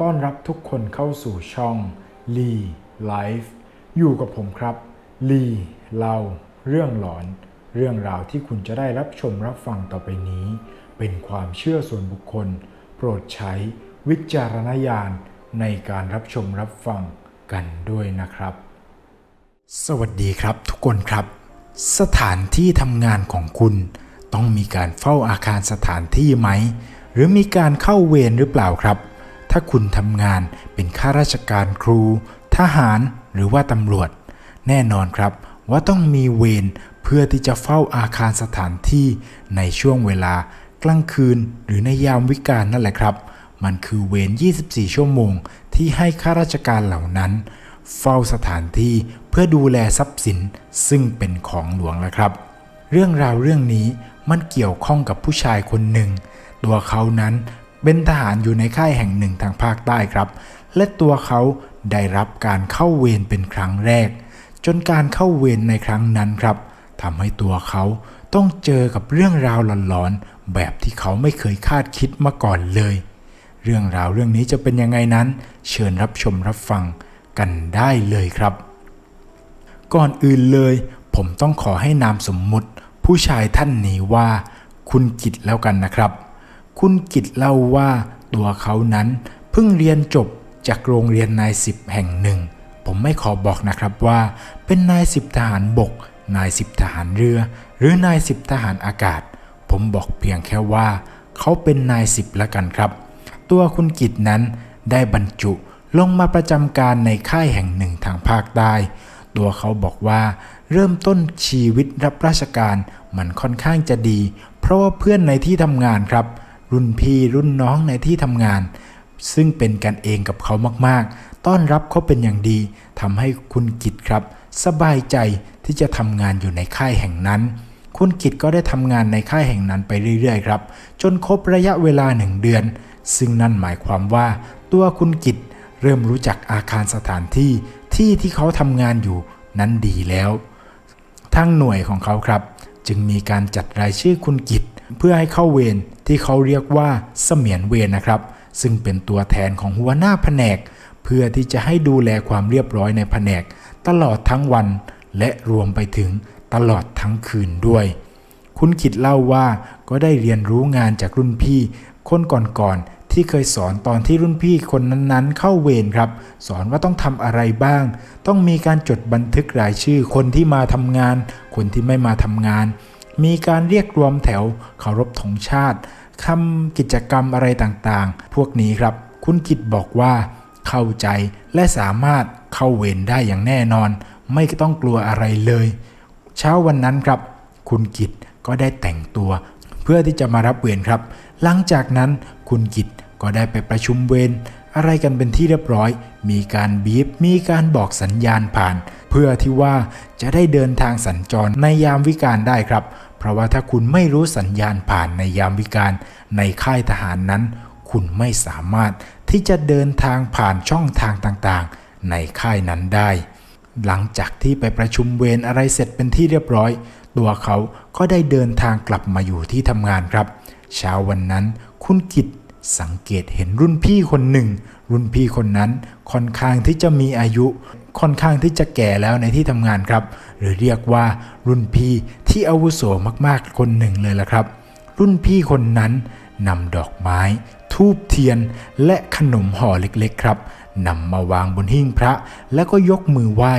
ต้อนรับทุกคนเข้าสู่ช่องลีไลฟ์อยู่กับผมครับลีเล่าเรื่องหลอน เรื่องราวที่คุณจะได้รับชมรับฟังต่อไปนี้ เป็นความเชื่อส่วนบุคคล โปรดใช้วิจารณญาณในการรับชมรับฟังกันด้วยนะครับ สวัสดีครับทุกคนครับ สถานที่ทำงานของคุณ ต้องมีการเฝ้าอาคารสถานที่ไหม หรือมีการเข้าเวรหรือเปล่าครับ ถ้าคุณทำงานเป็นข้าราชการครู ทหารหรือว่าตำรวจ แน่นอนครับว่าต้องมีเวรเพื่อที่จะเฝ้าอาคารสถานที่ในช่วงเวลากลางคืน หรือในยามวิกาลนั่นแหละครับ มันคือเวร 24 ชั่วโมง ที่ให้ข้าราชการเหล่านั้น เฝ้าสถานที่เพื่อดูแลทรัพย์สินซึ่งเป็นของหลวงแล้วครับ เรื่องราวเรื่องนี้มันเกี่ยวข้องกับผู้ชายคนหนึ่ง ตัวเขานั้น เป็นทหารอยู่ในค่ายแห่งหนึ่งทางภาคใต้ครับ และตัวเขาได้รับการเข้าเวรเป็นครั้งแรก จนการเข้าเวรในครั้งนั้นครับทำให้ตัวเขาต้องเจอกับเรื่องราวหลอนๆแบบที่เขาไม่เคยคาดคิดมาก่อนเลย เรื่องราวเรื่องนี้จะเป็นยังไงนั้น เชิญรับชมรับฟังกันได้เลยครับ ก่อนอื่นเลย ผมต้องขอให้นามสมมุติ ผู้ชายท่านนี้ว่า คุณกิตแล้วกันนะครับ คุณกิตเล่าว่าตัวเขานั้นเพิ่งเรียนจบจากโรงเรียนนายสิบแห่งหนึ่ง ผมไม่ขอบอกนะครับว่า เป็นนายสิบทหารบก นายสิบทหารเรือ หรือนายสิบทหารอากาศ ผมบอกเพียงแค่ว่า เขาเป็นนายสิบล้วกันครับ ตัวคุณกิตนั้นได้บรรจุลงมาประจำการในค่ายแห่งหนึ่งทางภาคใต้ตัวเขาบอกว่าเริ่มต้นชีวิตรับราชการมันค่อนข้างจะดี เพราะว่าเพื่อนในที่ทำงานครับ รุ่นพี่รุ่นน้องในที่ทำงาน ซึ่งเป็นกันเองกับเขามากๆ ต้อนรับเขาเป็นอย่างดีทำให้คุณกิตครับ สบายใจที่จะทำงานอยู่ในค่ายแห่งนั้น คุณกิตก็ได้ทำงานในค่ายแห่งนั้นไปเรื่อยๆครับ จนครบระยะเวลาหนึ่งเดือน ซึ่งนั่นหมายความว่า ตัวคุณกิตเริ่มรู้จักอาคารสถานที่ที่ที่เขาทำงานอยู่นั้นดีแล้วทางหน่วยของเขาครับ จึงมีการจัดรายชื่อคุณกิต เพื่อให้เข้าเวรที่เขาเรียกว่าเสมียนเวรนะครับ ซึ่งเป็นตัวแทนของหัวหน้าแผนก เพื่อที่จะให้ดูแลความเรียบร้อยในแผนก ตลอดทั้งวัน และรวมไปถึงตลอดทั้งคืนด้วย คุณกิตเล่าว่าก็ได้เรียนรู้งานจากรุ่นพี่ คนก่อนๆที่เคยสอนตอนที่รุ่นพี่คนนั้นๆ เข้าเวรครับ สอนว่าต้องทำอะไรบ้าง ต้องมีการจดบันทึกรายชื่อคนที่มาทำงาน คนที่ไม่มาทำงาน มีการเรียกรวมแถวเคารพธงชาติทำกิจกรรมอะไรต่างๆ พวกนี้ครับ คุณกิตบอกว่า เข้าใจและสามารถเข้าเวรได้อย่างแน่นอน ไม่ต้องกลัวอะไรเลย เช้าวันนั้นครับ คุณกิตก็ได้แต่งตัว เพื่อที่จะมารับเวรครับ หลังจากนั้นคุณกิตก็ได้ไปประชุมเวรอะไรกันเป็นที่เรียบร้อย มีการบีบ มีการบอกสัญญาณผ่าน เพื่อที่ว่าจะได้เดินทางสัญจรในยามวิกาลได้ครับ เพราะว่าถ้าคุณไม่รู้สัญญาณผ่านในยามวิกาลในค่ายทหารนั้น คุณไม่สามารถที่จะเดินทางผ่านช่องทางต่างๆ ในค่ายนั้นได้ หลังจากที่ไปประชุมเวรอะไรเสร็จเป็นที่เรียบร้อย ตัวเขาก็ได้เดินทางกลับมาอยู่ที่ทำงานครับ เช้าวันนั้นคุณกิตสังเกตเห็นรุ่นพี่คนหนึ่ง รุ่นพี่คนนั้นค่อนข้างที่จะมีอายุ ค่อนข้างที่จะแก่แล้วในที่ทำงานครับ หรือเรียกว่ารุ่นพี่ที่อาวุโสมากๆคนหนึ่งเลยละครับ รุ่นพี่คนนั้นนำดอกไม้ ทูบเทียน และขนมห่อเล็กๆครับนำมาวางบนหิ้งพระ แล้วก็ยกมือไหว้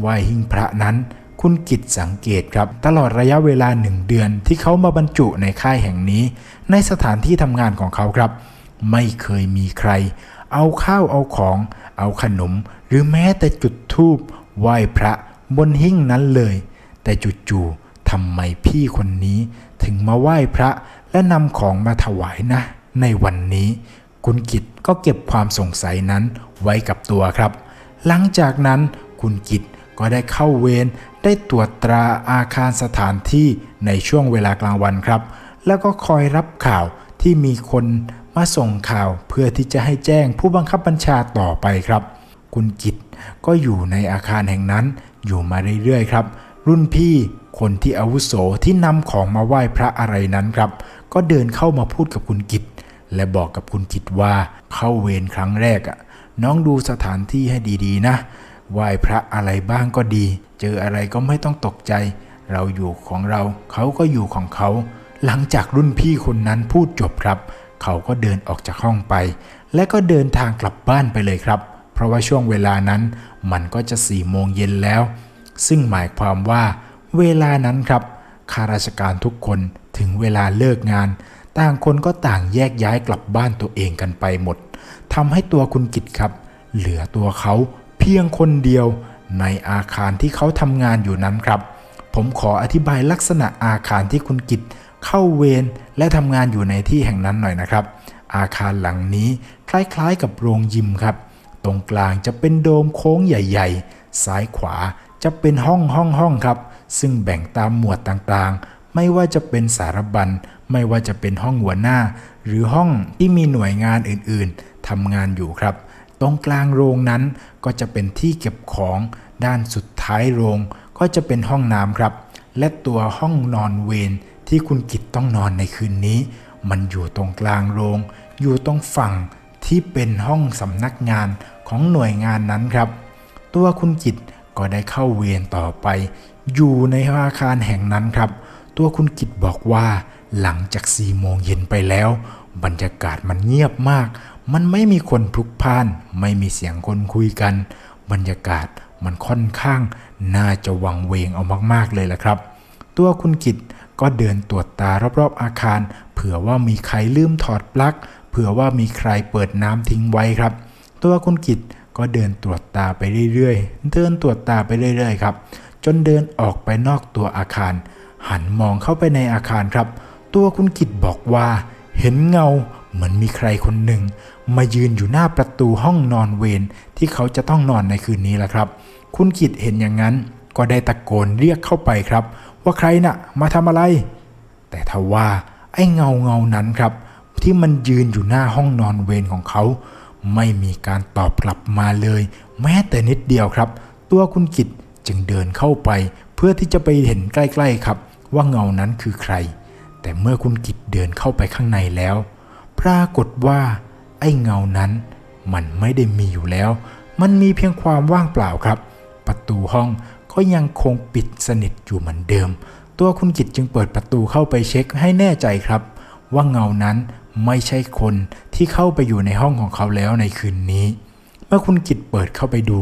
ไหว้หิ้งพระนั้น คุณกิตสังเกตครับ ตลอดระยะเวลาหนึ่งเดือนที่เขามาบรรจุในค่ายแห่งนี้ ในสถานที่ทำงานของเขาครับ ไม่เคยมีใคร เอาข้าวเอาของ เอาขนม หรือแม้แต่จุดธูปไหว้พระบนหิ้งนั้นเลย แต่จู่ๆทำไมพี่คนนี้ถึงมาไหว้พระและนำของมาถวายนะ ในวันนี้คุณกิตก็เก็บความสงสัยนั้นไว้กับตัวครับ หลังจากนั้นคุณกิตก็ได้เข้าเวรได้ตรวจตราอาคารสถานที่ในช่วงเวลากลางวันครับ แล้วก็คอยรับข่าวที่มีคน มาส่งข่าวเพื่อที่จะให้แจ้งผู้บังคับบัญชาต่อไปครับ คุณกิตก็อยู่ในอาคารแห่งนั้นอยู่มาเรื่อยๆครับ รุ่นพี่คนที่อาวุโสที่นำของมาไหว้พระอะไรนั้นครับ ก็เดินเข้ามาพูดกับคุณกิตและบอกกับคุณกิตว่าเข้าเวรครั้งแรกอะน้องดูสถานที่ให้ดีๆนะไหว้พระอะไรบ้างก็ดี เจออะไรก็ไม่ต้องตกใจ เราอยู่ของเรา เขาก็อยู่ของเขา หลังจากรุ่นพี่คนนั้นพูดจบครับ เขาก็เดินออกจากห้องไป และก็เดินทางกลับบ้านไปเลยครับ เพราะว่าช่วงเวลานั้นมันก็จะสี่โมงเย็นแล้ว ซึ่งหมายความว่า เวลานั้นครับข้าราชการทุกคนถึงเวลาเลิกงาน ต่างคนก็ต่างแยกย้ายกลับบ้านตัวเองกันไปหมดทำให้ตัวคุณกิตครับ เหลือตัวเขาเพียงคนเดียวในอาคารที่เขาทำงานอยู่นั้นครับ ผมขออธิบายลักษณะอาคารที่คุณกิต เข้าเวรและทำงานอยู่ในที่แห่งนั้นหน่อยนะครับ อาคารหลังนี้คล้ายๆกับโรงยิมครับ ตรงกลางจะเป็นโดมโค้งใหญ่ๆ ซ้ายขวาจะเป็นห้องห้องห้องครับ ซึ่งแบ่งตามหมวดต่างๆ ไม่ว่าจะเป็นสารบัญ ไม่ว่าจะเป็นห้องหัวหน้า หรือห้องที่มีหน่วยงานอื่นๆทำงานอยู่ครับ ตรงกลางโรงนั้นก็จะเป็นที่เก็บของ ด้านสุดท้ายโรงก็จะเป็นห้องน้ำครับ และตัวห้องนอนเวร ที่คุณกิตต้องนอนในคืนนี้ มันอยู่ตรงกลางโรง อยู่ตรงฝั่งที่เป็นห้องสำนักงานของหน่วยงานนั้นครับ ตัวคุณกิตก็ได้เข้าเวรต่อไป อยู่ในอาคารแห่งนั้นครับ ตัวคุณกิตบอกว่าหลังจากสี่โมงเย็นไปแล้ว บรรยากาศมันเงียบมาก มันไม่มีคนพลุกพล่าน ไม่มีเสียงคนคุยกัน บรรยากาศมันค่อนข้าง น่าจะวังเวงเอามากๆเลยละครับ ตัวคุณกิต ก็เดินตรวจตารอบๆอาคาร เผื่อว่ามีใครลืมถอดปลั๊ก เผื่อว่ามีใครเปิดน้ำทิ้งไว้ครับ ตัวคุณกิตก็เดินตรวจตาไปเรื่อยๆ เดินตรวจตาไปเรื่อยๆครับ จนเดินออกไปนอกตัวอาคาร หันมองเข้าไปในอาคารครับ ตัวคุณกิตบอกว่า เห็นเงาเหมือนมีใครคนหนึ่ง มายืนอยู่หน้าประตูห้องนอนเวรที่เขาจะต้องนอนในคืนนี้แหละครับ คุณกิตเห็นอย่างนั้นก็ได้ตะโกนเรียกเข้าไปครับ ว่าใครน่ะมาทำอะไร แต่ทว่าไอ้เงาเงานั้นครับ ที่มันยืนอยู่หน้าห้องนอนเวรของเขา ไม่มีการตอบกลับมาเลย แม้แต่นิดเดียวครับ ตัวคุณกิตจึงเดินเข้าไป เพื่อที่จะไปเห็นใกล้ๆครับ ว่าเงานั้นคือใคร แต่เมื่อคุณกิตเดินเข้าไปข้างในแล้ว ปรากฏว่า ไอ้เงานั้น มันไม่ได้มีอยู่แล้ว มันมีเพียงความว่างเปล่าครับ ประตูห้อง ก็ยังคงปิดสนิทอยู่เหมือนเดิม ตัวคุณกิตจึงเปิดประตูเข้าไปเช็คให้แน่ใจครับ ว่าเงานั้นไม่ใช่คนที่เข้าไปอยู่ในห้องของเขาแล้วในคืนนี้ เมื่อคุณกิตเปิดเข้าไปดู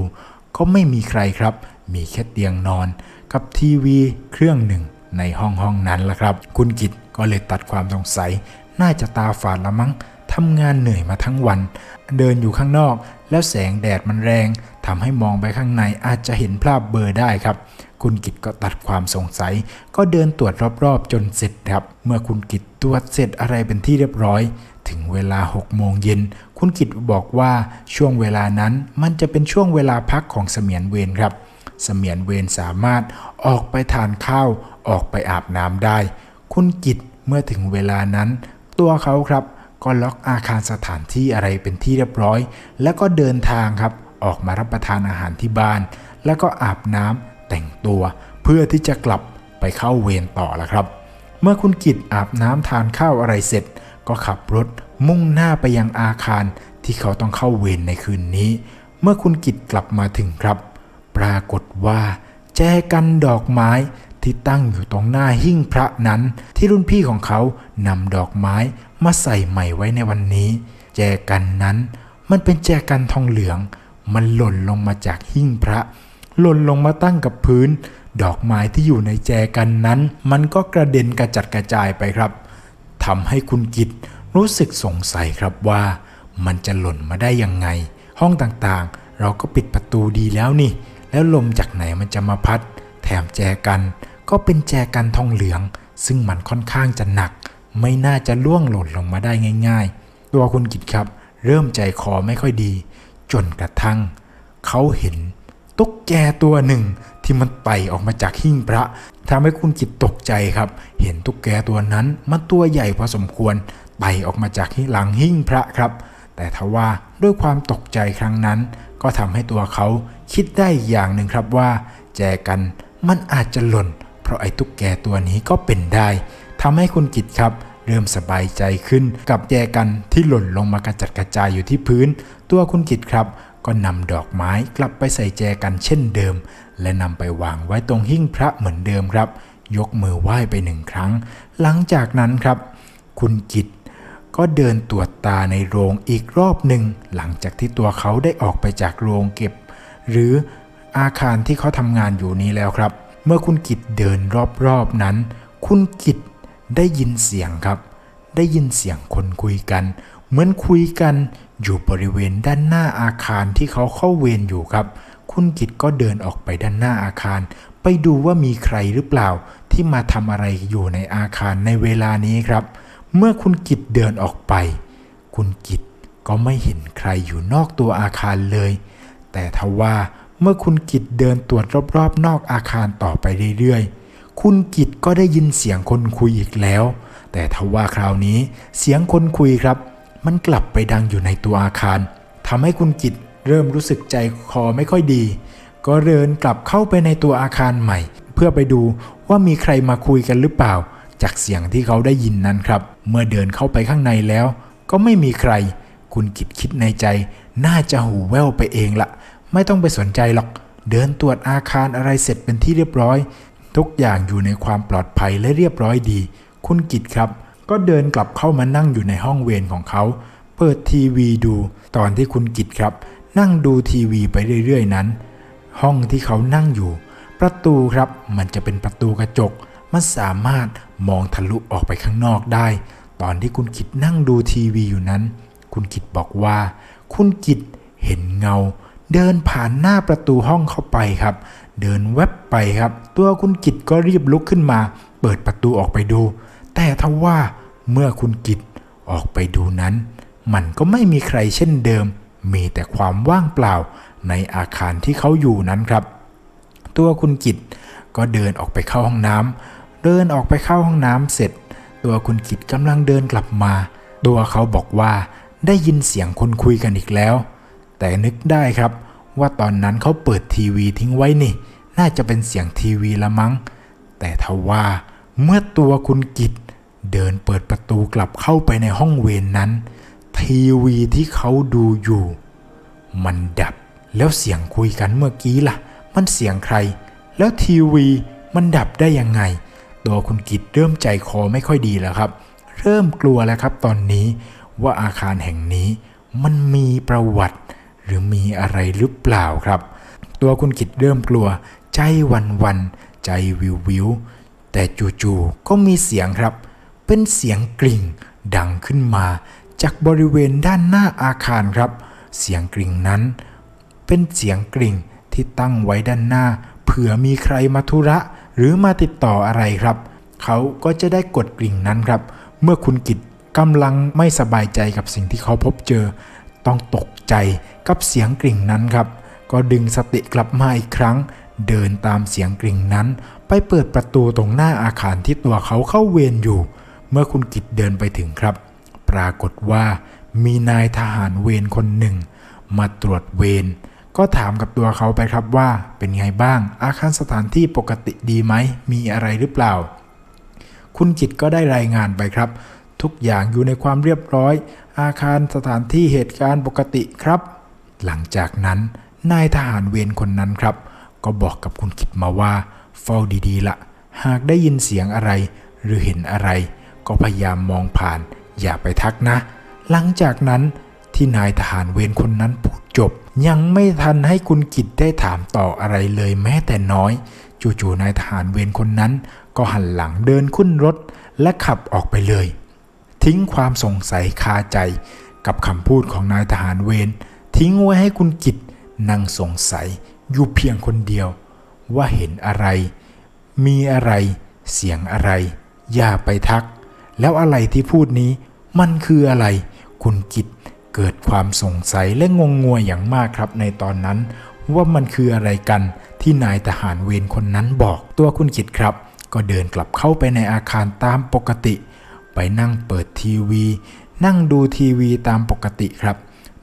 ก็ไม่มีใครครับ มีแค่เตียงนอน กับทีวีเครื่องหนึ่งในห้องห้องนั้นละครับ คุณกิตก็เลยตัดความสงสัย น่าจะตาฝาดละมั้ง ทำงานเหนื่อยมาทั้งวัน เดินอยู่ข้างนอก แล้วแสงแดดมันแรงทำให้มองไปข้างในอาจจะเห็นภาพเบลอได้ครับ คุณกิตก็ตัดความสงสัย ก็เดินตรวจรอบๆ จนเสร็จครับ เมื่อคุณกิตตรวจเสร็จอะไรเป็นที่เรียบร้อย ถึงเวลา6โมงเย็นคุณกิตบอกว่าช่วงเวลานั้นมันจะเป็นช่วงเวลาพักของเสมียนเวรครับ เสมียนเวรสามารถออกไปทานข้าว ออกไปอาบน้ำได้ คุณกิตเมื่อถึงเวลานั้น ตัวเขาครับ ก็ล็อกอาคารสถานที่อะไรเป็นที่เรียบร้อย แล้วก็เดินทางครับออกมารับประทานอาหารที่บ้าน แล้วก็อาบน้ำแต่งตัว เพื่อที่จะกลับไปเข้าเวรต่อละครับ เมื่อคุณกิตอาบน้ำทานข้าวอะไรเสร็จ ก็ขับรถมุ่งหน้าไปยังอาคารที่เขาต้องเข้าเวรในคืนนี้ เมื่อคุณกิตกลับมาถึงครับ ปรากฏว่า แจกันดอกไม้ที่ตั้งอยู่ตรงหน้าหิ้งพระนั้น ที่รุ่นพี่ของเขานำดอกไม้ มาใส่ใหม่ไว้ในวันนี้ แจกันนั้น มันเป็นแจกันทองเหลือง มันหล่นลงมาจากหิ้งพระ หล่นลงมาตั้งกับพื้น ดอกไม้ที่อยู่ในแจกันนั้น มันก็กระเด็นกระจัดกระจายไปครับทำให้คุณกิตรู้สึกสงสัยครับว่า มันจะหล่นมาได้ยังไง ห้องต่างๆ เราก็ปิดประตูดีแล้วนี่ แล้วลมจากไหนมันจะมาพัด แถมแจกันก็เป็นแจกันทองเหลือง ซึ่งมันค่อนข้างจะหนัก ไม่น่าจะล่วงหล่นลงมาได้ง่าย ๆ ตัวคุณกิตครับ เริ่มใจคอไม่ค่อยดี จนกระทั่ง เขาเห็นตุ๊กแกตัวหนึ่งที่มันไต่ออกมาจากหิ้งพระทำให้คุณกิตตกใจครับ เห็นตุ๊กแกตัวนั้นมันตัวใหญ่พอสมควรไต่ออกมาจากหลังหิ้งพระครับ แต่ทว่าด้วยความตกใจครั้งนั้น ก็ทำให้ตัวเขาคิดได้อย่างหนึ่งครับว่า แจกันมันอาจจะหล่น เพราะไอ้ตุ๊กแกตัวนี้ก็เป็นได้ ทำให้คุณกิตครับ เริ่มสบายใจขึ้นกับแจกันที่หล่นลงมากระจัดกระจายอยู่ที่พื้น ตัวคุณกิตครับก็นำดอกไม้กลับไปใส่แจกันเช่นเดิม และนำไปวางไว้ตรงหิ้งพระเหมือนเดิมครับ ยกมือไหว้ไปหนึ่งครั้ง หลังจากนั้นครับ คุณกิตก็เดินตรวจตาในโรงอีกรอบหนึ่ง หลังจากที่ตัวเขาได้ออกไปจากโรงเก็บ หรืออาคารที่เขาทำงานอยู่นี้แล้วครับ เมื่อคุณกิตเดินรอบๆนั้น คุณกิต ได้ยินเสียงครับ ได้ยินเสียงคนคุยกัน เหมือนคุยกันอยู่บริเวณด้านหน้าอาคารที่เขาเข้าเวรอยู่ครับ คุณกิตก็เดินออกไปด้านหน้าอาคาร ไปดูว่ามีใครหรือเปล่า ที่มาทำอะไรอยู่ในอาคารในเวลานี้ครับ เมื่อคุณกิตเดินออกไป คุณกิตก็ไม่เห็นใครอยู่นอกตัวอาคารเลย แต่ทว่าเมื่อคุณกิตเดินตรวจรอบๆ นอกอาคารต่อไปเรื่อยๆ คุณกิตก็ได้ยินเสียงคนคุยอีกแล้ว แต่ทว่าคราวนี้เสียงคนคุยครับ มันกลับไปดังอยู่ในตัวอาคารทำให้คุณกิตเริ่มรู้สึกใจคอไม่ค่อยดี ก็เดินกลับเข้าไปในตัวอาคารใหม่ เพื่อไปดูว่ามีใครมาคุยกันหรือเปล่า จากเสียงที่เขาได้ยินนั้นครับ เมื่อเดินเข้าไปข้างในแล้ว ก็ไม่มีใคร คุณกิตคิดในใจ น่าจะหูแว่วไปเองละไม่ต้องไปสนใจหรอก เดินตรวจอาคารอะไรเสร็จเป็นที่เรียบร้อย ทุกอย่างอยู่ในความปลอดภัยและเรียบร้อยดี คุณกิตครับ ก็เดินกลับเข้ามานั่งอยู่ในห้องเวรของเขา เปิดทีวีดู ตอนที่คุณกิตครับ นั่งดูทีวีไปเรื่อยๆนั้น ห้องที่เขานั่งอยู่ ประตูครับมันจะเป็นประตูกระจก มันสามารถมองทะลุออกไปข้างนอกได้ ตอนที่คุณกิตนั่งดูทีวีอยู่นั้น คุณกิตบอกว่า คุณกิตเห็นเงา เดินผ่านหน้าประตูห้องเข้าไปครับ เดินแวบไปครับ ตัวคุณกิตก็รีบลุกขึ้นมา เปิดประตูออกไปดู แต่ทว่าเมื่อคุณกิตออกไปดูนั้น มันก็ไม่มีใครเช่นเดิม มีแต่ความว่างเปล่าในอาคารที่เขาอยู่นั้นครับ ตัวคุณกิตก็เดินออกไปเข้าห้องน้ำเดินออกไปเข้าห้องน้ำเสร็จ ตัวคุณกิตกำลังเดินกลับมา ตัวเขาบอกว่าได้ยินเสียงคนคุยกันอีกแล้ว แต่นึกได้ครับ ว่าตอนนั้นเขาเปิดทีวีทิ้งไว้นี่ น่าจะเป็นเสียงทีวีละมั้ง แต่ทว่าเมื่อตัวคุณกิตเดินเปิดประตูกลับเข้าไปในห้องเวรนนั้น ทีวีที่เขาดูอยู่ มันดับแล้วเสียงคุยกันเมื่อกี้ล่ะ มันเสียงใคร แล้วทีวีมันดับได้ยังไง ตัวคุณกิตเริ่มใจคอไม่ค่อยดีแล้วครับ เริ่มกลัวแล้วครับตอนนี้ว่าอาคารแห่งนี้มันมีประวัติ หรือมีอะไรหรือเปล่าครับ ตัวคุณกิตเริ่มกลัว ใจวันวันใจวิววิวแต่จู่ๆก็มีเสียงครับ เป็นเสียงกริ่ง ดังขึ้นมา จากบริเวณด้านหน้าอาคารครับ เสียงกริ่งนั้น เป็นเสียงกริ่งที่ตั้งไว้ด้านหน้า เผื่อมีใครมาธุระ หรือมาติดต่ออะไรครับ เขาก็จะได้กดกริ่งนั้นครับ เมื่อคุณกิตกำลังไม่สบายใจกับสิ่งที่เขาพบเจอ ต้องตกใจ กับเสียงกริ่งนั้นครับ ก็ดึงสติกลับมาอีกครั้ง เดินตามเสียงกริ่งนั้น ไปเปิดประตูตรงหน้าอาคารที่ตัวเขาเข้าเวรอยู่ เมื่อคุณกิตเดินไปถึงครับ ปรากฏว่ามีนายทหารเวรคนหนึ่ง มาตรวจเวรก็ถามกับตัวเขาไปครับว่าเป็นไงบ้าง อาคารสถานที่ปกติดีไหม มีอะไรหรือเปล่า คุณกิตก็ได้รายงานไปครับ ทุกอย่างอยู่ในความเรียบร้อย อาคารสถานที่เหตุการณ์ปกติครับ หลังจากนั้นนายทหารเวรคนนั้นครับ ก็บอกกับคุณกิตมาว่า เฝ้าดีๆละ หากได้ยินเสียงอะไร หรือเห็นอะไร ก็พยายามมองผ่าน อย่าไปทักนะ หลังจากนั้นที่นายทหารเวรคนนั้นพูดจบ ยังไม่ทันให้คุณกิตได้ถามต่ออะไรเลยแม้แต่น้อย จู่ๆนายทหารเวรคนนั้น ก็หันหลังเดินขึ้นรถ และขับออกไปเลย ทิ้งความสงสัยคาใจกับคำพูดของนายทหารเวร ทิ้งไว้ให้คุณกิตนั่งสงสัยอยู่เพียงคนเดียว ว่าเห็นอะไร มีอะไร เสียงอะไร อย่าไปทัก แล้วอะไรที่พูดนี้ มันคืออะไร คุณกิตเกิดความสงสัยและงงงวยอย่างมากครับในตอนนั้น ว่ามันคืออะไรกันที่นายทหารเวรคนนั้นบอกตัวคุณกิตครับ ก็เดินกลับเข้าไปในอาคารตามปกติ ไปนั่งเปิดทีวี นั่งดูทีวีตามปกติครับ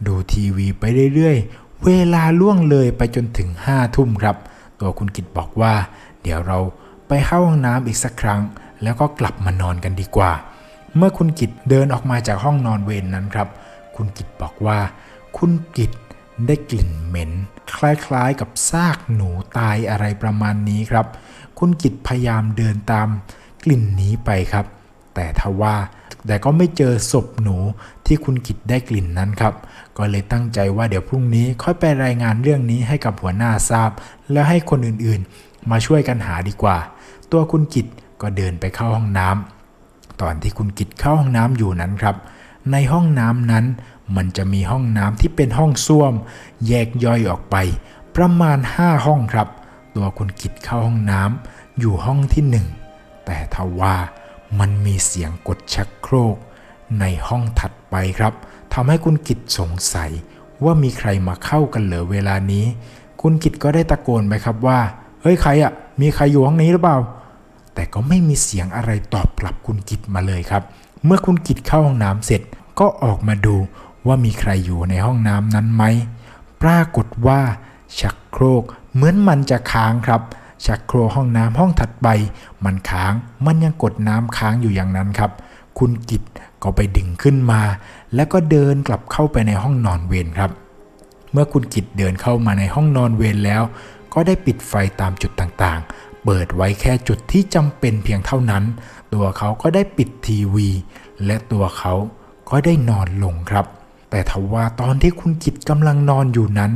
ดูทีวีไปเรื่อยๆ เวลาล่วงเลยไปจนถึงห้าทุ่มครับ ตัวคุณกิตบอกว่า เดี๋ยวเราไปเข้าห้องน้ำอีกสักครั้ง แล้วก็กลับมานอนกันดีกว่า เมื่อคุณกิตเดินออกมาจากห้องนอนเวรนนั้นครับ คุณกิตบอกว่า คุณกิตได้กลิ่นเหม็น คล้ายๆกับซากหนูตายอะไรประมาณนี้ครับ คุณกิตพยายามเดินตามกลิ่นนี้ไปครับ แต่ทว่า แต่ก็ไม่เจอศพหนูที่คุณกิตได้กลิ่นนั้นครับ ก็เลยตั้งใจว่าเดี๋ยวพรุ่งนี้ค่อยไปรายงานเรื่องนี้ให้กับหัวหน้าทราบ แล้วให้คนอื่นๆ มาช่วยกันหาดีกว่า ตัวคุณกิตก็เดินไปเข้าห้องน้ำตอนที่คุณกิตเข้าห้องน้ำอยู่นั้นครับ ในห้องน้ำนั้น มันจะมีห้องน้ำที่เป็นห้องส้วม แยกย่อยออกไป ประมาณ 5 ห้องครับ ตัวคุณกิตเข้าห้องน้ำอยู่ห้องที่หนึ่งแต่ทว่า มันมีเสียงกดชักโครก ในห้องถัดไปครับทำให้คุณกิตสงสัยว่ามีใครมาเข้ากันเหรอเวลานี้ คุณกิตก็ได้ตะโกนไปครับว่า เฮ้ยใครอะ่ะ มีใครอยู่ห้องนี้หรือเปล่า แต่ก็ไม่มีเสียงอะไรตอบกลับคุณกิตมาเลยครับ เมื่อคุณกิตเข้าห้องน้ำเสร็จก็ออกมาดูว่ามีใครอยู่ในห้องน้ำนั้นไหม ปรากฏว่า ชักโครกเหมือนมันจะค้างครับ ชักโครห้องน้ำห้องถัดไป มันค้างมันยังกดน้ำค้างอยู่อย่างนั้นครับ คุณกิตก็ไปดึงขึ้นมา แล้วก็เดินกลับเข้าไปในห้องนอนเวรครับ เมื่อคุณกิตเดินเข้ามาในห้องนอนเวรแล้ว ก็ได้ปิดไฟตามจุดต่างๆ เปิดไว้แค่จุดที่จำเป็นเพียงเท่านั้น ตัวเขาก็ได้ปิดทีวี และตัวเขาก็ได้นอนลงครับแต่ทว่าตอนที่คุณกิตกำลังนอนอยู่นั้น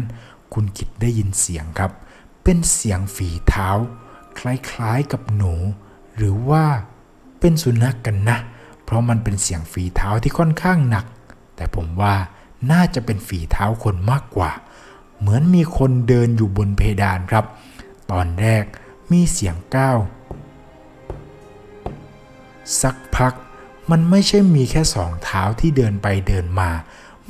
คุณกิตได้ยินเสียงครับ เป็นเสียงฝีเท้า คล้ายๆกับหนู หรือว่าเป็นสุนัขกกันนะ เพราะมันเป็นเสียงฝีเท้าที่ค่อนข้างหนัก แต่ผมว่าน่าจะเป็นฝีเท้าคนมากกว่า เหมือนมีคนเดินอยู่บนเพดานครับ ตอนแรกมีเสียงก้าวสักพักมันไม่ใช่มีแค่สองเท้าที่เดินไปเดินมา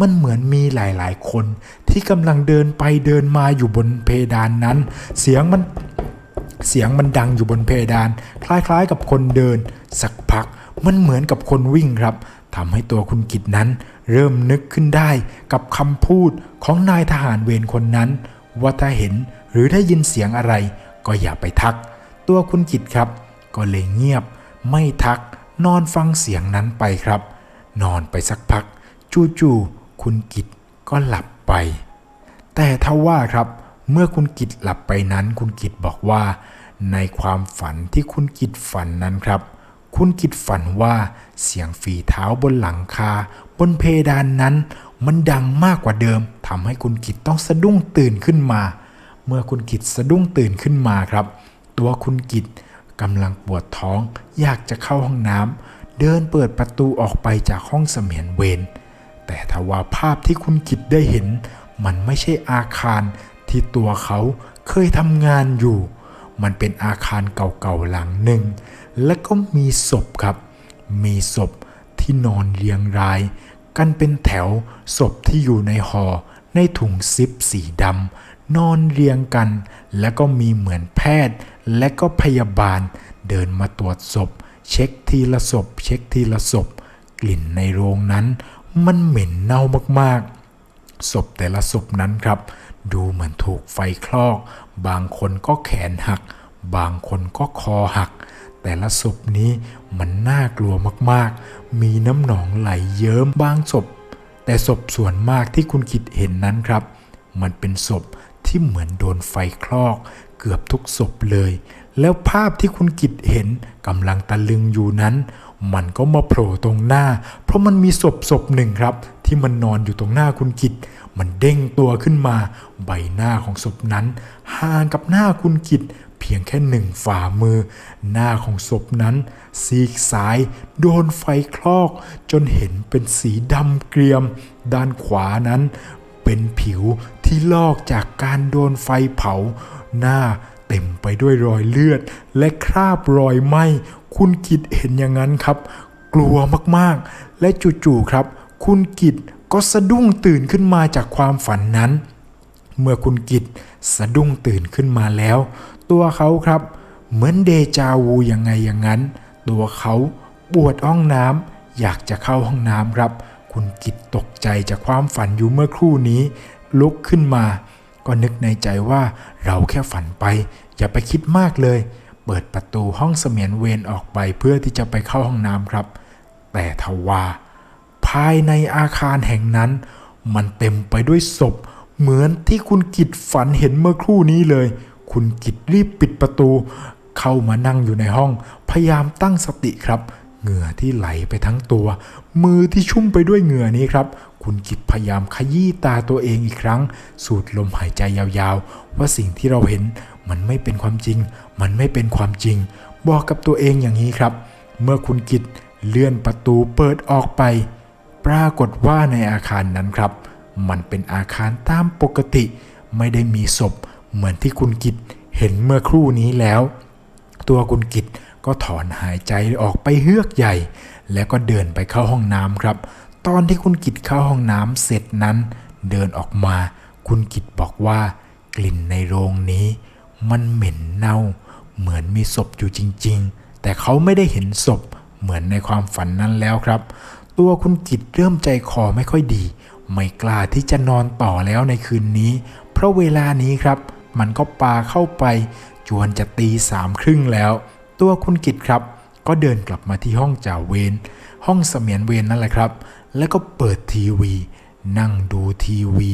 มันเหมือนมีหลายๆ คนที่กำลังเดินไปเดินมาอยู่บนเพดานนั้น เสียงมันเสียงมันดังอยู่บนเพดาน คล้ายๆกับคนเดิน สักพักมันเหมือนกับคนวิ่งครับทำให้ตัวคุณกิตนั้น เริ่มนึกขึ้นได้กับคำพูดของนายทหารเวรคนนั้น ว่าถ้าเห็นหรือได้ยินเสียงอะไร ก็อย่าไปทัก ตัวคุณกิตครับ ก็เลยเงียบ ไม่ทัก นอนฟังเสียงนั้นไปครับ นอนไปสักพัก จู่ๆ คุณกิตก็หลับไป แต่ถ้าว่าครับ เมื่อคุณกิตหลับไปนั้น คุณกิตบอกว่า ในความฝันที่คุณกิตฝันนั้นครับ คุณกิตฝันว่าเสียงฝีเท้าบนหลังคา บนเพดานนั้น มันดังมากกว่าเดิมทำให้คุณกิตต้องสะดุ้งตื่นขึ้นมา เมื่อคุณกิตสะดุ้งตื่นขึ้นมาครับ ตัวคุณกิตกำลังปวดท้อง อยากจะเข้าห้องน้ำเดินเปิดประตูออกไปจากห้องเสมียนเวร แต่ทว่าภาพที่คุณกิตได้เห็น มันไม่ใช่อาคารที่ตัวเขาเคยทำงานอยู่ มันเป็นอาคารเก่าๆหลังหนึ่ง และก็มีศพครับ มีศพที่นอนเรียงราย กันเป็นแถวศพที่อยู่ในหอ่อในถุงซิปสีดำนอนเรียงกัน แล้วก็มีเหมือนแพทย์ และก็พยาบาลเดินมาตรวจศพ เช็คทีละศพ เช็คทีละศพ กลิ่นในโรงนั้น มันเหม็นเน่ามากๆ ศพแต่ละศพนั้นครับ ดูเหมือนถูกไฟคลอก บางคนก็แขนหัก บางคนก็คอหัก แต่ละศพนี้มันน่ากลัวมากๆ มีน้ำหนองไหลเยิ้มบางศพ แต่ศพส่วนมากที่คุณคิดเห็นนั้นครับ มันเป็นศพที่เหมือนโดนไฟคลอก เกือบทุกศพเลย แล้วภาพที่คุณกิตเห็นกำลังตะลึงอยู่นั้น มันก็มาโผล่ตรงหน้า เพราะมันมีศพศพหนึ่งครับ ที่มันนอนอยู่ตรงหน้าคุณกิตมันเด้งตัวขึ้นมา ใบหน้าของศพนั้นห่างกับหน้าคุณกิตเพียงแค่หนึ่งฝ่ามือ หน้าของศพนั้น ซีกซ้าย โดนไฟคลอก จนเห็นเป็นสีดำเกรียม ด้านขวานั้น เป็นผิวที่ลอกจากการโดนไฟเผา หน้า เต็มไปด้วยรอยเลือด และคราบรอยไหม้คุณกิตเห็นอย่างนั้นครับ กลัวมากๆ และจู่ๆครับ คุณกิตก็สะดุ้งตื่นขึ้นมาจากความฝันนั้น เมื่อคุณกิตสะดุ้งตื่นขึ้นมาแล้ว ตัวเขาครับ เหมือนเดจาวูยังไงอย่างนั้น ตัวเขาปวดห้องน้ำอยากจะเข้าห้องน้ำครับ คุณกิตตกใจจากความฝันอยู่เมื่อครู่นี้ ลุกขึ้นมา ก็นึกในใจว่าเราแค่ฝันไป อย่าไปคิดมากเลย เปิดประตูห้องเสมียนเวรออกไปเพื่อที่จะไปเข้าห้องน้ำครับแแต่ทว่า ภายในอาคารแห่งนั้น มันเต็มไปด้วยศพ เหมือนที่คุณกิตฝันเห็นเมื่อครู่นี้เลย คุณกิตรีบปิดประตู เข้ามานั่งอยู่ในห้อง พยายามตั้งสติครับ เหงื่อที่ไหลไปทั้งตัว มือที่ชุ่มไปด้วยเหงื่อนี้ครับ คุณกิตพยายามขยี้ตาตัวเองอีกครั้ง สูดลมหายใจยาวๆ ว่าสิ่งที่เราเห็นมันไม่เป็นความจริง มันไม่เป็นความจริง บอกกับตัวเองอย่างนี้ครับ เมื่อคุณกิตเลื่อนประตูเปิดออกไป ปรากฏว่าในอาคารนั้นครับ มันเป็นอาคารตามปกติ ไม่ได้มีศพ เหมือนที่คุณกิตเห็นเมื่อครู่นี้แล้ว ตัวคุณกิต ก็ถอนหายใจออกไปเฮือกใหญ่ แล้วก็เดินไปเข้าห้องน้ำครับ ตอนที่คุณกิตเข้าห้องน้ำเสร็จนั้น เดินออกมา คุณกิตบอกว่ากลิ่นในโรงนี้ มันเหม็นเน่า เหมือนมีศพอยู่จริง ๆ แต่เขาไม่ได้เห็นศพเหมือนในความฝันนั้นแล้วครับ ตัวคุณกิตเริ่มใจคอไม่ค่อยดี ไม่กล้าที่จะนอนต่อแล้วในคืนนี้ เพราะเวลานี้ครับ มันก็ปาเข้าไปจวนจะตีสามครึ่งแล้ว ตัวคุณกิตครับ ก็เดินกลับมาที่ห้องจ่าเวรห้องเสมียนเวนนั่นแหละครับ แล้วก็เปิดทีวี นั่งดูทีวี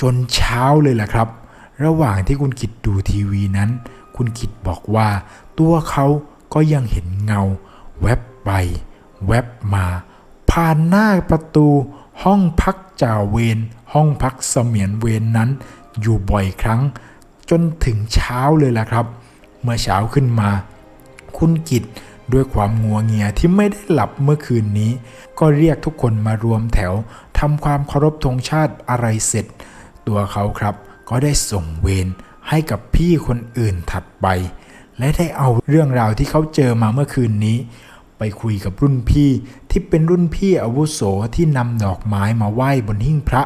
จนเช้าเลยแหละครับ ระหว่างที่คุณกิตดูทีวีนั้น คุณกิตบอกว่า ตัวเขาก็ยังเห็นเงา แวบไป แวบมา ผ่านหน้าประตู ห้องพักจ่าเวรห้องพักเสมียนเวนนั้น อยู่บ่อยครั้ง จนถึงเช้าเลยแหละครับ เมื่อเช้าขึ้นมา คุณกิตด้วยความงัวเงียที่ไม่ได้หลับเมื่อคืนนี้ ก็เรียกทุกคนมารวมแถวทำความเคารพธงชาติอะไรเสร็จ ตัวเขาครับก็ได้ส่งเวรให้กับพี่คนอื่นถัดไป และได้เอาเรื่องราวที่เขาเจอมาเมื่อคืนนี้ ไปคุยกับรุ่นพี่ที่เป็นรุ่นพี่อาวุโสที่นำดอกไม้มาไหว้บนหิ้งพระ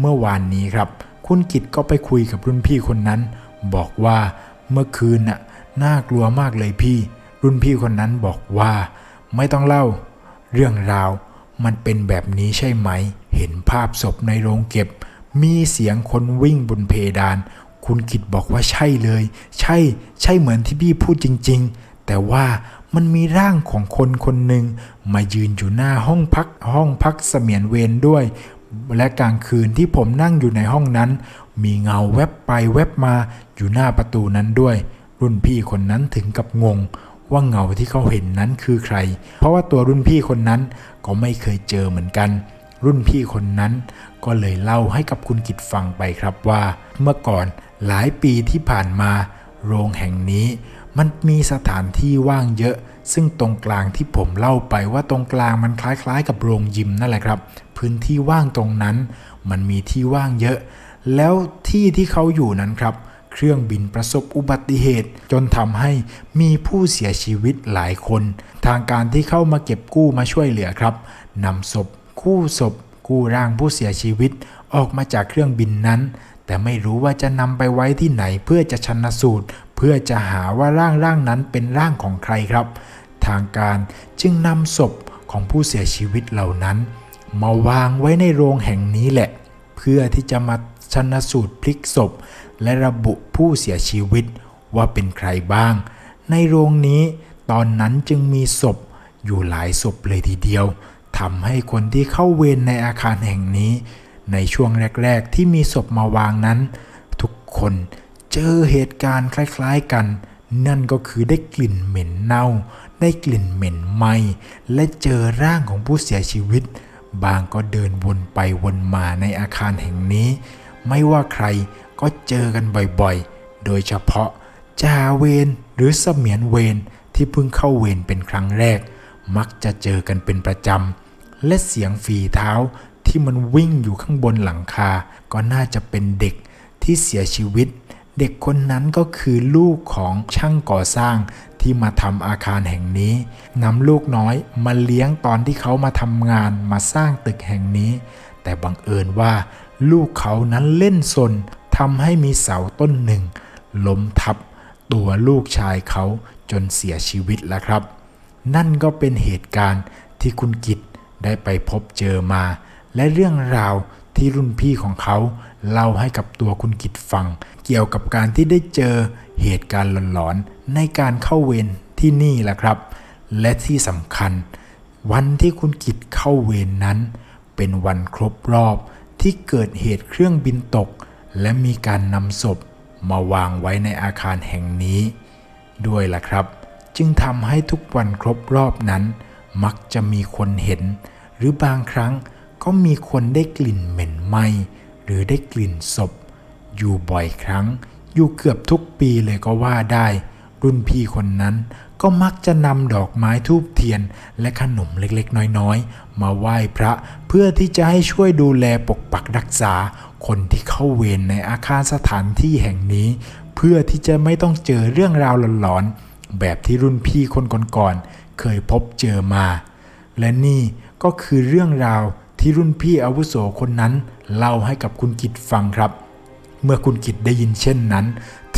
เมื่อวานนี้ครับ คุณกิตก็ไปคุยกับรุ่นพี่คนนั้น บอกว่าเมื่อคืนน่ะน่ากลัวมากเลยพี่ รุ่นพี่คนนั้นบอกว่า ไม่ต้องเล่า เรื่องราวมันเป็นแบบนี้ใช่ไหม เห็นภาพศพในโรงเก็บ มีเสียงคนวิ่งบนเพดาน คุณกิตบอกว่าใช่เลย ใช่ ใช่เหมือนที่พี่พูดจริง ๆ แต่ว่ามันมีร่างของคนคนหนึ่งมายืนอยู่หน้าห้องพักห้องพักเสมียนเวรด้วย และกลางคืนที่ผมนั่งอยู่ในห้องนั้น มีเงาแวบไปแวบมาอยู่หน้าประตูนั้นด้วย รุ่นพี่คนนั้นถึงกับงง ว่าเงาที่เขาเห็นนั้นคือใคร เพราะว่าตัวรุ่นพี่คนนั้นก็ไม่เคยเจอเหมือนกัน รุ่นพี่คนนั้นก็เลยเล่าให้กับคุณกิตฟังไปครับว่า เมื่อก่อนหลายปีที่ผ่านมา โรงแห่งนี้มันมีสถานที่ว่างเยอะ ซึ่งตรงกลางที่ผมเล่าไปว่าตรงกลางมันคล้ายๆ กับโรงยิมนั่นแหละครับ พื้นที่ว่างตรงนั้น มันมีที่ว่างเยอะ แล้วที่ที่เขาอยู่นั้นครับ เครื่องบินประสบอุบัติเหตุ จนทำให้มีผู้เสียชีวิตหลายคน ทางการที่เข้ามาเก็บกู้มาช่วยเหลือครับนำศพ คู่ศพ กู้ร่างผู้เสียชีวิต ออกมาจากเครื่องบินนั้น แต่ไม่รู้ว่าจะนำไปไว้ที่ไหนเพื่อจะชันสูตร เพื่อจะหาว่าร่างร่างนั้นเป็นร่างของใครครับ ทางการจึงนำศพของผู้เสียชีวิตเหล่านั้น มาวางไว้ในโรงแห่งนี้แหละ เพื่อที่จะมา ชันสูตรพลิกศพ และระบุผู้เสียชีวิตว่าเป็นใครบ้าง ในโรงนี้ตอนนั้นจึงมีศพอยู่หลายศพเลยทีเดียวทำให้คนที่เข้าเวรในอาคารแห่งนี้ ในช่วงแรก ๆ ที่มีศพมาวางนั้น ทุกคนเจอเหตุการณ์คล้าย ๆกัน นั่นก็คือได้กลิ่นเหม็นเน่า ได้กลิ่นเหม็นไหมและเจอร่างของผู้เสียชีวิต บางก็เดินวนไปวนมาในอาคารแห่งนี้ ไม่ว่าใครก็เจอกันบ่อยๆ โดยเฉพาะจ่าเวรหรือเสมียนเวรที่เพิ่งเข้าเวรเป็นครั้งแรก มักจะเจอกันเป็นประจำ และเสียงฝีเท้าที่มันวิ่งอยู่ข้างบนหลังคา ก็น่าจะเป็นเด็กที่เสียชีวิต เด็กคนนั้นก็คือลูกของช่างก่อสร้างที่มาทำอาคารแห่งนี้นำลูกน้อยมาเลี้ยงตอนที่เขามาทำงานมาสร้างตึกแห่งนี้ แต่บังเอิญว่า ลูกเขานั้นเล่นสนทำให้มีเสาต้นหนึ่ง ล้มทับตัวลูกชายเขาจนเสียชีวิตแล้วครับ นั่นก็เป็นเหตุการณ์ที่คุณกิตได้ไปพบเจอมา และเรื่องราวที่รุ่นพี่ของเขาเล่าให้กับตัวคุณกิตฟัง เกี่ยวกับการที่ได้เจอเหตุการณ์หลอนๆในการเข้าเวรที่นี่แหละครับ และที่สำคัญ วันที่คุณกิตเข้าเวรนนั้น เป็นวันครบรอบ ที่เกิดเหตุเครื่องบินตก และมีการนำศพมาวางไว้ในอาคารแห่งนี้ ด้วยล่ะครับ จึงทำให้ทุกวันครบรอบนั้น มักจะมีคนเห็น หรือบางครั้งก็มีคนได้กลิ่นเหม็นไหมหรือได้กลิ่นศพ อยู่บ่อยครั้ง อยู่เกือบทุกปีเลยก็ว่าได้ รุ่นพี่คนนั้น ก็มักจะนำดอกไม้ทูบเทียน และขนมเล็กๆ น้อยๆ มาไหว้พระเพื่อที่จะให้ช่วยดูแลปกปักรักษา คนที่เข้าเวรในอาคารสถานที่แห่งนี้ เพื่อที่จะไม่ต้องเจอเรื่องราวหลอนๆ แบบที่รุ่นพี่คนก่อนๆเคยพบเจอมา และนี่ก็คือเรื่องราวที่รุ่นพี่อาวุโสคนนั้น เล่าให้กับคุณกิตฟังครับ เมื่อคุณกิตได้ยินเช่นนั้น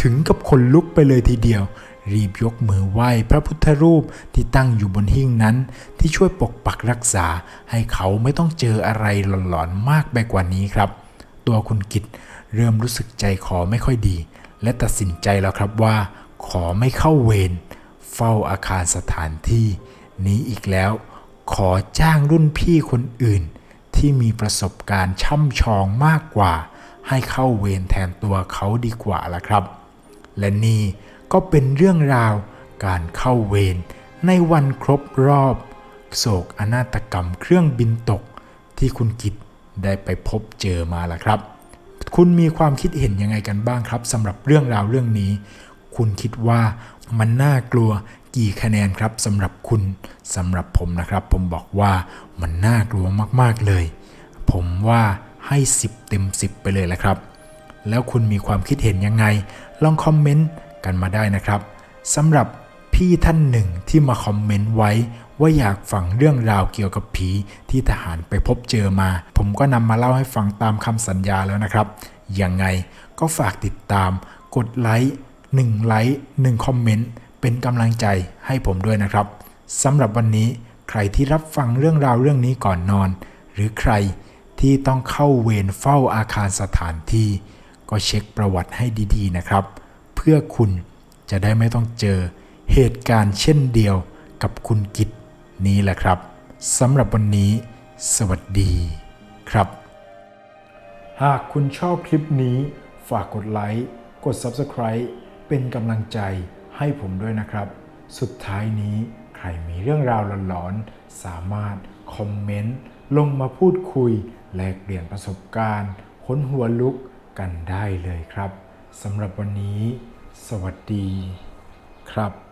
ถึงกับคนลุกไปเลยทีเดียว รีบยกมือไหว้พระพุทธรูปที่ตั้งอยู่บนหิ้งนั้น ที่ช่วยปกปักรักษาให้เขาไม่ต้องเจออะไรหลอนๆมากไปกว่านี้ครับ ตัวคุณกิตเริ่มรู้สึกใจคอไม่ค่อยดี และตัดสินใจแล้วครับว่า ขอไม่เข้าเวรเฝ้าอาคารสถานที่ นี้อีกแล้ว ขอจ้างรุ่นพี่คนอื่น ที่มีประสบการณ์ช่ำชองมากกว่า ให้เข้าเวรแทนตัวเขาดีกว่าละครับ และนี่ ก็เป็นเรื่องราวการเข้าเวรในวันครบรอบ โศกอนาตกรรมเครื่องบินตกที่คุณกิตได้ไปพบเจอมาละครับ คุณมีความคิดเห็นยังไงกันบ้างครับสำหรับเรื่องราวเรื่องนี้ คุณคิดว่ามันน่ากลัวกี่คะแนนครับสำหรับคุณสำหรับผมนะครับ ผมบอกว่ามันน่ากลัวมากๆเลย ผมว่าให้ 10 เต็ม 10 ไปเลยแหละครับ แล้วคุณมีความคิดเห็นยังไง ลองคอมเมนต์ กันมาได้นะครับสำหรับพี่ท่านหนึ่งที่มาคอมเมนต์ไว้ว่าอยากฟังเรื่องราวเกี่ยวกับผีที่ทหารไปพบเจอมา ผมก็นำมาเล่าให้ฟังตามคำสัญญาแล้วนะครับ ยังไงก็ฝากติดตาม กดไลค์1ไลค์1คอมเมนต์เป็นกำลังใจให้ผมด้วยนะครับสำหรับวันนี้ใครที่รับฟังเรื่องราวเรื่องนี้ก่อนนอน หรือใครที่ต้องเข้าเวรเฝ้าอาคารสถานที่ ก็เช็คประวัติให้ดีๆนะครับ เพื่อคุณจะได้ไม่ต้องเจอเหตุการณ์เช่นเดียวกับคุณกิตนี้แหละครับสำหรับวันนี้ สวัสดีครับ หากคุณชอบคลิปนี้ ฝากกดไลค์ กด Subscribe เป็นกำลังใจให้ผมด้วยนะครับ สุดท้ายนี้ใครมีเรื่องราวหลอนๆ สามารถคอมเมนต์ ลงมาพูดคุย แลกเปลี่ยนประสบการณ์ค้นหัวลุกกันได้เลยครับสำหรับวันนี้ สวัสดีครับ